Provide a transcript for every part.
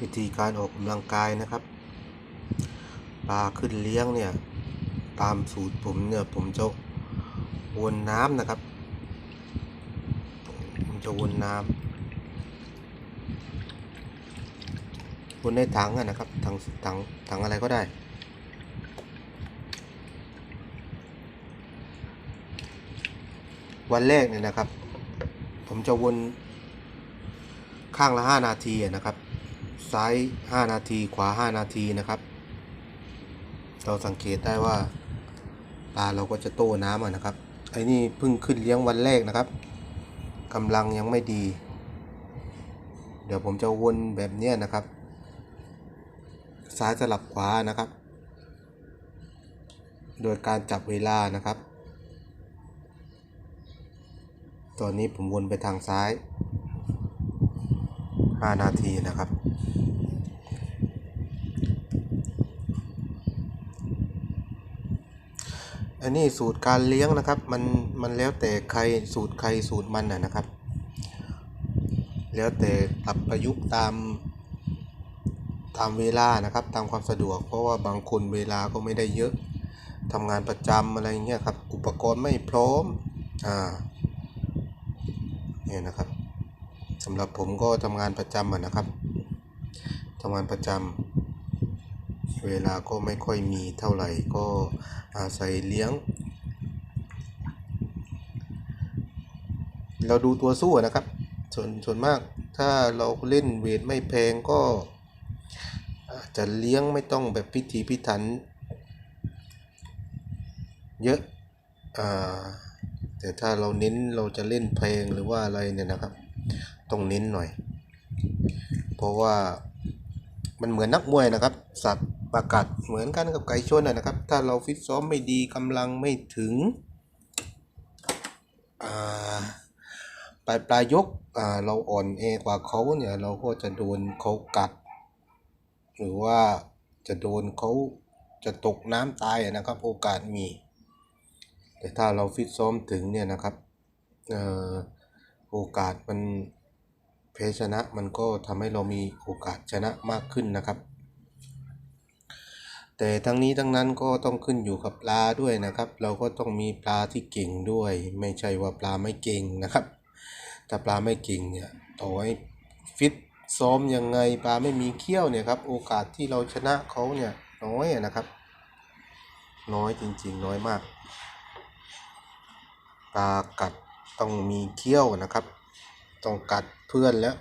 วิธีการออกกำลังกายนะครับ ปลาขึ้นเลี้ยงเนี่ย ตามสูตรผมเนี่ย ผมจะวนน้ำนะครับ ผมจะวนน้ำวนในถังนะครับถังถังถังอะไรก็ได้วันแรกเนี่ยนะครับ ผมจะวนข้างละ 5 นาทีนะครับ ซ้าย 5 นาที ขวา 5 นาทีนะครับ เราสังเกตได้ว่าปลาเราก็จะโต้น้ำอะนะครับ ไอ้นี่เพิ่งขึ้นเลี้ยงวันแรกนะครับกำลังยังไม่ดี เดี๋ยวผมจะวนแบบเนี้ยนะครับ ซ้ายสลับขวานะครับ โดยการจับเวลานะครับ ตอนนี้ผมวนไปทางซ้าย 5 นาทีนะครับ อันนี้สูตรการเลี้ยงนะครับมันมันแล้วแต่ใครสูตรใครสูตรมันนะครับ แล้วแต่ปรับประยุกต์ตามตามเวลานะครับตามความสะดวก เพราะว่าบางคนเวลาก็ไม่ได้เยอะทำงานประจำอะไรเงี้ยครับอุปกรณ์ไม่พร้อมอ่าเนี่ยนะครับสำหรับผมก็ทำงานประจำอะนะครับทำงานประจำ เวลาก็ไม่ค่อยมีเท่าไหร่ก็อาศัยเลี้ยง เราดูตัวสู้นะครับ ส่วนส่วนมากถ้าเราเล่นเวทไม่แพงก็อาจจะเลี้ยงไม่ต้องแบบพิถีพิถัน เยอะอ่าแต่ถ้าเราเน้นเราจะเล่นเพลงหรือว่าอะไรเนี่ยนะครับ ต้องเน้นหน่อย เพราะว่ามันเหมือนนักมวยนะครับ สับ ประกัดเหมือนกันกับไก่ชนนะนะครับ ถ้าเราฟิตซ้อมไม่ดีกำลังไม่ถึงปลายปลายยกเราอ่อนแอกว่าเขาเนี่ยเราก็จะโดนเขากัด หรือว่าจะโดนเขาจะตกน้ำตายนะครับ โอกาสมี แต่ถ้าเราฟิตซ้อมถึงเนี่ยนะครับออโอกาสมันแพชนะมันก็ทำให้เรามีโอกาสชนะมากขึ้นนะครับ แต่ทั้งนี้ทั้งนั้นก็ต้องขึ้นอยู่กับปลาด้วยนะครับ เราก็ต้องมีปลาที่เก่งด้วย ไม่ใช่ว่าปลาไม่เก่งนะครับ ถ้าปลาไม่เก่งเนี่ยต่อให้ฟิตซ้อมยังไงปลาไม่มีเขี้ยวเนี่ยครับโอกาสที่เราชนะเขาเนี่ยน้อยนะครับ น้อยจริงๆ น้อยมาก ปลากัดต้องมีเขี้ยวนะครับ ต้องกัดเพื่อนแล้ว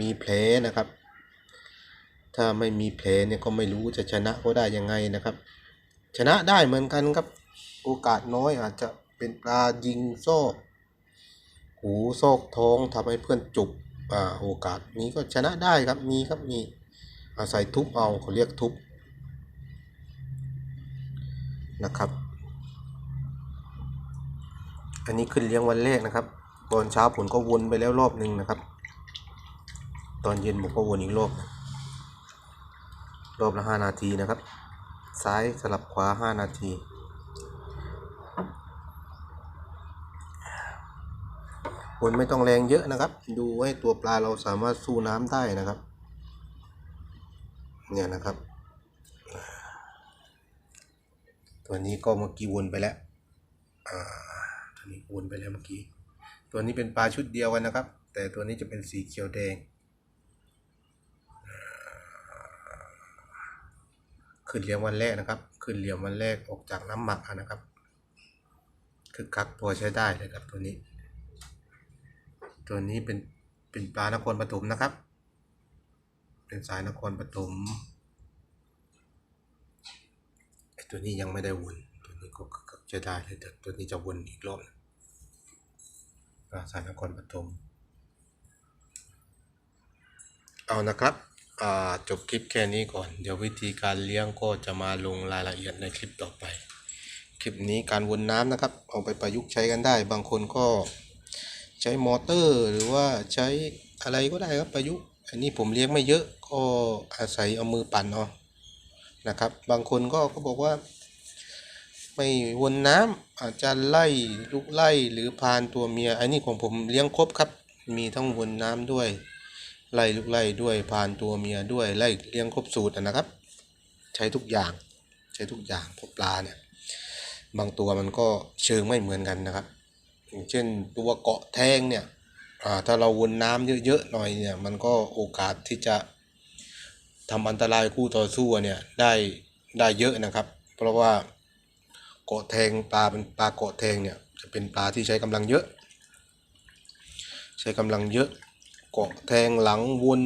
มีแผลนะครับ ถ้าไม่มีแผลเนี่ยก็ไม่รู้จะชนะเขาได้ยังไงนะครับ ชนะได้เหมือนกันครับ โอกาสน้อยอาจจะเป็นปลายิงโซ่หูโซกท้องทำให้เพื่อนจุกอ่าโอกาสนี้ก็ชนะได้ครับมีครับมีอาศัยทุบเอาเขาเรียกทุบนะครับ อันนี้ขึ้นเลี้ยงวันแรกนะครับ ตอนเช้าผมก็วนไปแล้วรอบหนึ่งนะครับ ตอนเย็นผมก็วนอีกรอบ รอบละห้านาทีนะครับ ซ้ายสลับขวาห้านาที วนไม่ต้องแรงเยอะนะครับ ดูให้ตัวปลาเราสามารถสู้น้ำได้นะครับ เนี่ยนะครับ ตัวนี้ก็เมื่อกี้วนไปแล้ว อ่า ตัวนี้วนไปแล้วเมื่อกี้ ตัวนี้เป็นปลาชุดเดียวกันนะครับ แต่ตัวนี้จะเป็นสีเขียวแดง ขึ้นเลี้ยงวันแรกนะครับ ขึ้นเลี้ยงวันแรกออกจากน้ำหมักนะครับ คือคักพอใช้ได้เลยครับตัวนี้ ตัวนี้เป็นเป็นปลานครปฐมนะครับ เป็นสายนครปฐมตัวนี้ยังไม่ได้วนตัวนี้ก็จะได้เลยแต่ตัวนี้จะวนอีกรอบปลาสายนครปฐมเอานะครับ จบคลิปแค่นี้ก่อน เดี๋ยววิธีการเลี้ยงก็จะมาลงรายละเอียดในคลิปต่อไป คลิปนี้การวนน้ำนะครับ เอาไปประยุกต์ใช้กันได้ บางคนก็ใช้มอเตอร์ หรือว่าใช้อะไรก็ได้ครับประยุกต์ อันนี้ผมเลี้ยงไม่เยอะก็อาศัยเอามือปั่นเอานะครับ บางคนก็ก็บอกว่า ไม่วนน้ำอาจจะไล่ลูกไล่หรือพานตัวเมีย อันนี้ของผมเลี้ยงครบครับ มีทั้งวนน้ำด้วย ไล่ลูกไล่ด้วยพานตัวเมียด้วยไล่เลี้ยงครบสูตรอะนะครับ ใช้ทุกอย่างใช้ทุกอย่างพราะปลาเนี่ยบางตัวมันก็เชิงไม่เหมือนกันนะครับ อย่างเช่นตัวเกาะแทงเนี่ยถ้าเราวนน้ำเยอะๆหน่อยเนี่ยมันก็โอกาสที่จะทำอันตรายคู่ต่อสู้เนี่ยได้ได้เยอะนะครับ เพราะว่าเกาะแทงปลาเป็นปลาเกาะแทงเนี่ยจะเป็นปลาที่ใช้กำลังเยอะ ใช้กำลังเยอะ กาะแทงหลังวน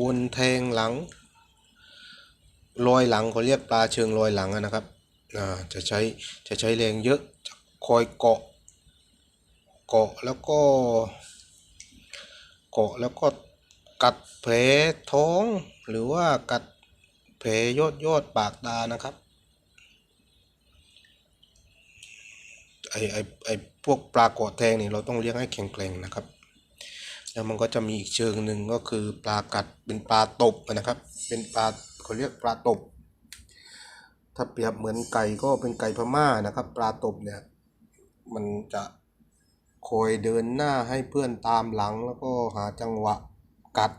วนแทงหลังลอยหลังเขาเรียกปลาเชิงลอยหลังนะครับจะใช้จะใช้แรงเยอะจะคอยเกาะ เกาะแล้วก็ เกาะแล้วก็กัดแผลท้อง หรือว่ากัดแผลยอดยอดปากตานะครับไอไอไอพวกปลาเกาะแทงนี่เราต้องเลี้ยงให้แข็งแกร่งนะครับ แล้วมันก็จะมีอีกเชิงหนึ่งก็คือปลากัดเป็นปลาตบนะครับ เป็นปลาเขาเรียกปลาตบ ถ้าเปรียบเหมือนไก่ก็เป็นไก่พม่านะครับ ปลาตบเนี่ยมันจะคอยเดินหน้าให้เพื่อนตามหลังแล้วก็หาจังหวะกัด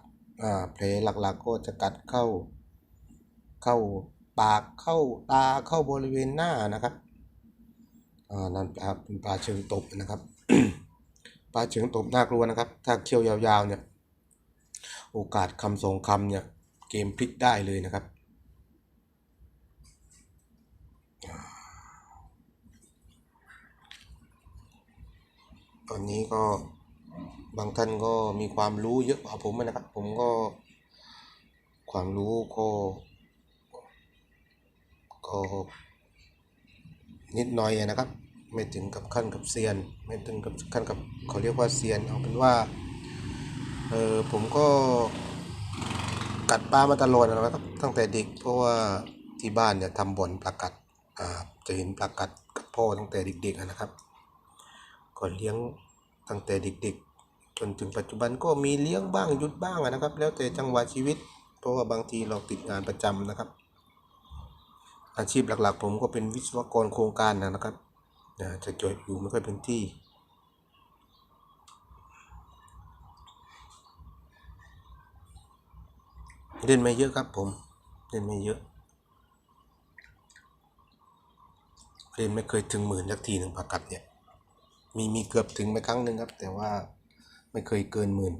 อ่าแผลหลักๆก็จะกัดเข้า เข้าปากเข้าตาเข้าบริเวณหน้านะครับอ่านั่นปลาเป็นปลาเชิงตบนะครับ ปลาเชิงตบน่ากลัวนะครับ ถ้าเคี้ยวยาวๆเนี่ย โอกาสคำสองคำเนี่ย เกมพลิกได้เลยนะครับ ตอนนี้ก็บางท่านก็มีความรู้เยอะกว่าผมนะครับ ผมก็ความรู้ก็ก็นิดหน่อยนะครับ ไม่ถึงกับขั้นกับเซียน ไม่ถึงกับขั้นกับเขาเรียกว่าเซียนเอาเป็นว่าเออผมก็กัดปลามาตลอดนะครับตั้งแต่เด็ก เพราะว่าที่บ้านเนี่ยทำบ่อนปลากัดอ่าจะเห็นปลากัดกับพ่อตั้งแต่เด็กๆนะครับก็เลี้ยงตั้งแต่เด็กๆ จนถึงปัจจุบันก็มีเลี้ยงบ้างหยุดบ้างนะครับ แล้วแต่จังหวะชีวิต เพราะว่าบางทีเราติดงานประจำนะครับ อาชีพหลักๆ ผมก็เป็นวิศวกรโครงการนะครับ นะจะจดอยู่ไม่ค่อยเป็นที่ เล่นไม่เยอะครับผม เล่นไม่เยอะเล่นไม่เคยถึงหมื่นสักทีหนึ่งปากกัดเนี่ย มีมีเกือบถึงไปครั้งหนึ่งครับ แต่ว่าไม่เคยเกินหมื่น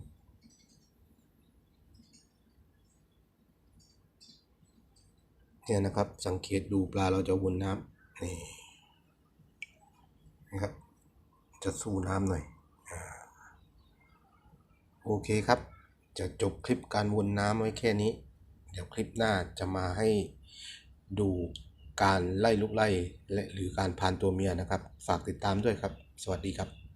เนี่ยนะครับสังเกตดูปลาเราจะวนน้ำนี่ นะครับ จะสู้น้ำหน่อยโอเคครับ จะจบคลิปการวนน้ำไว้แค่นี้ เดี๋ยวคลิปหน้าจะมาให้ดูการไล่ลูกไล่และหรือการพานตัวเมียนะครับ ฝากติดตามด้วยครับ สวัสดีครับ